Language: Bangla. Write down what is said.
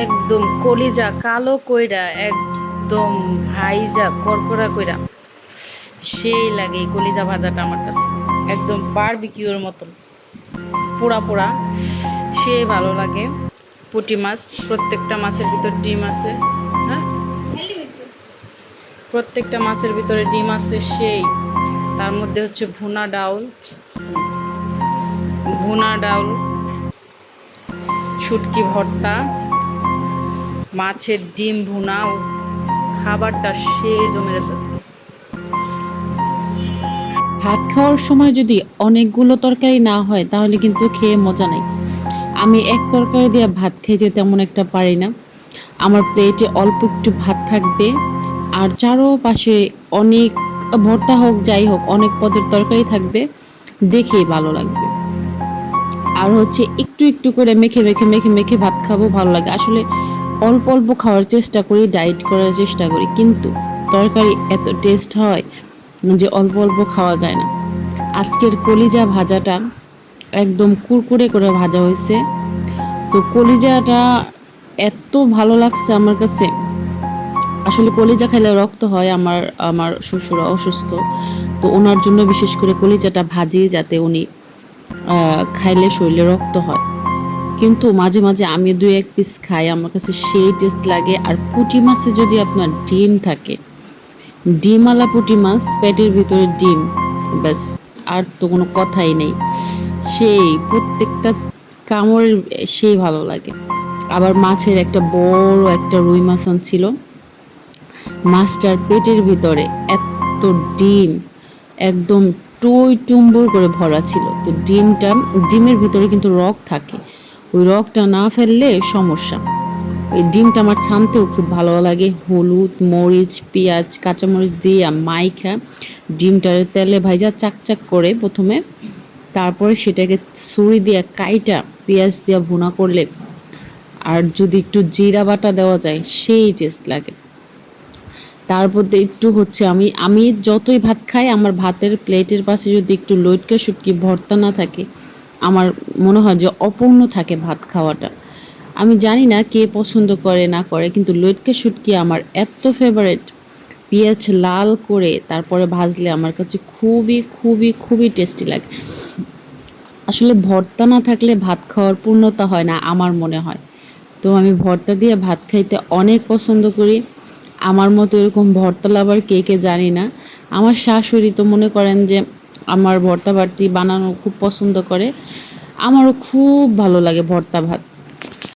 একদম কলিজা কালো কইরা, একদম ভাইজা করকরা কইরা। সেই লাগে এই কলিজা ভাজাটা আমার কাছে। একদম বারবিকিউর মতন। পোড়া পোড়া। সে ভালো লাগে। পুঁটি মাছ, প্রত্যেকটা মাছের ভিতর ডিম আছে হ্যাঁ? প্রত্যেকটা মাছের ভিতরে ডিম আছে সেই। তার মধ্যে হচ্ছে ভুনা ডাউল। ভুনা ডাউল, শুটকি ভর্তা। মাছের ডিম ভুনা খাবারটা সে জমে গেছে। ভাত খাওয়ার সময় যদি অনেকগুলো তরকারি না হয়, তাহলে কিন্তু খেয়ে মজা নেই। আমি এক তরকারি দিয়ে ভাত খেতে তেমন একটা পারি না। আমার প্লেটে অল্প একটু ভাত থাকবে। আর চারোপাশে অনেক ভর্তা হোক, যাই হোক, অনেক পদের তরকারি থাকবে। দেখেই ভালো লাগবে। আর হচ্ছে একটু একটু করে মেখে মেখে মেখে মেখে ভাত খাব, ভালো লাগে। আসলে অল্প অল্প খাওয়ার চেষ্টা করি ডায়েট করার চেষ্টা করি, কিন্তু তরকারি এত টেস্ট হয় যে অল্প অল্প খাওয়া যায় না। আজকের কলিজা ভাজাটা একদম কুরকুরে করে ভাজা হয়েছে। তো কলিজাটা এত ভালো লাগছে আমার কাছে। আসলে কলিজা খেলে রক্ত হয়, আমার আমার শ্বশুর অসুস্থ। তো ওনার জন্য বিশেষ করে কলিজাটা ভাজি যাতে উনি খাইলে শরীরে রক্ত হয়। কিন্তু মাঝে মাঝে আমি দুই এক পিস খাই, আমার কাছে সেই টেস্ট লাগে। আর পুঁটি মাছে যদি আপনার ডিম থাকে, ডিমওয়ালা পুঁটি মাছ, পেটের ভিতরে ডিম, ব্যাস, আর তো কোনো কথাই নেই। সেই প্রত্যেকটা কামড়ের সেই ভালো লাগে। আবার মাছের একটা বড় একটা রুই মাছ ছিল মাছটার পেটের ভিতরে এত ডিম, একদম টই টুম্বুর করে ভরা ছিল। তো ডিমটা, ডিমের ভিতরে কিন্তু রক থাকে। ওই রকটা না ফেললে সমস্যা। ওই ডিমটা আমার ছানতেও খুব ভালো লাগে। হলুদ, মরিচ, পেঁয়াজ, কাঁচামরিচ দিয়ে মাইখা ডিমটারে তেলে ভাইজা চাকচাক করে প্রথমে। তারপরে সেটাকে ছুরি দিয়ে কাইটা পেঁয়াজ দিয়ে ভুনা করলে আর যদি একটু জিরা বাটা দেওয়া যায়, সেই টেস্ট লাগে। তারপর একটু হচ্ছে আমি আমি যতই ভাত খাই, আমার ভাতের প্লেটের পাশে যদি একটু লইটকা শুটকি ভর্তা না থাকে আমার মনে হয় যে অপূর্ণ থাকে ভাত খাওয়াটা। আমি জানি না কে পছন্দ করে, না করে, কিন্তু লইটকা শুটকি আমার এত ফেভারেট পেঁয়াজ লাল করে তারপরে ভাজলে আমার কাছে খুবই খুবই খুবই টেস্টি লাগে। আসলে ভর্তা না থাকলে ভাত খাওয়ার পূর্ণতা হয় না আমার মনে হয়। তো আমি ভর্তা দিয়ে ভাত খাইতে অনেক পছন্দ করি। আমার মতো এরকম ভর্তা লাভার কে কে জানি না। আমার শাশুড়ি তো মনে করেন যে আমার ভর্তা ভাতটি বানানো খুব পছন্দ করে। আমারও খুব ভালো লাগে ভর্তা ভাত।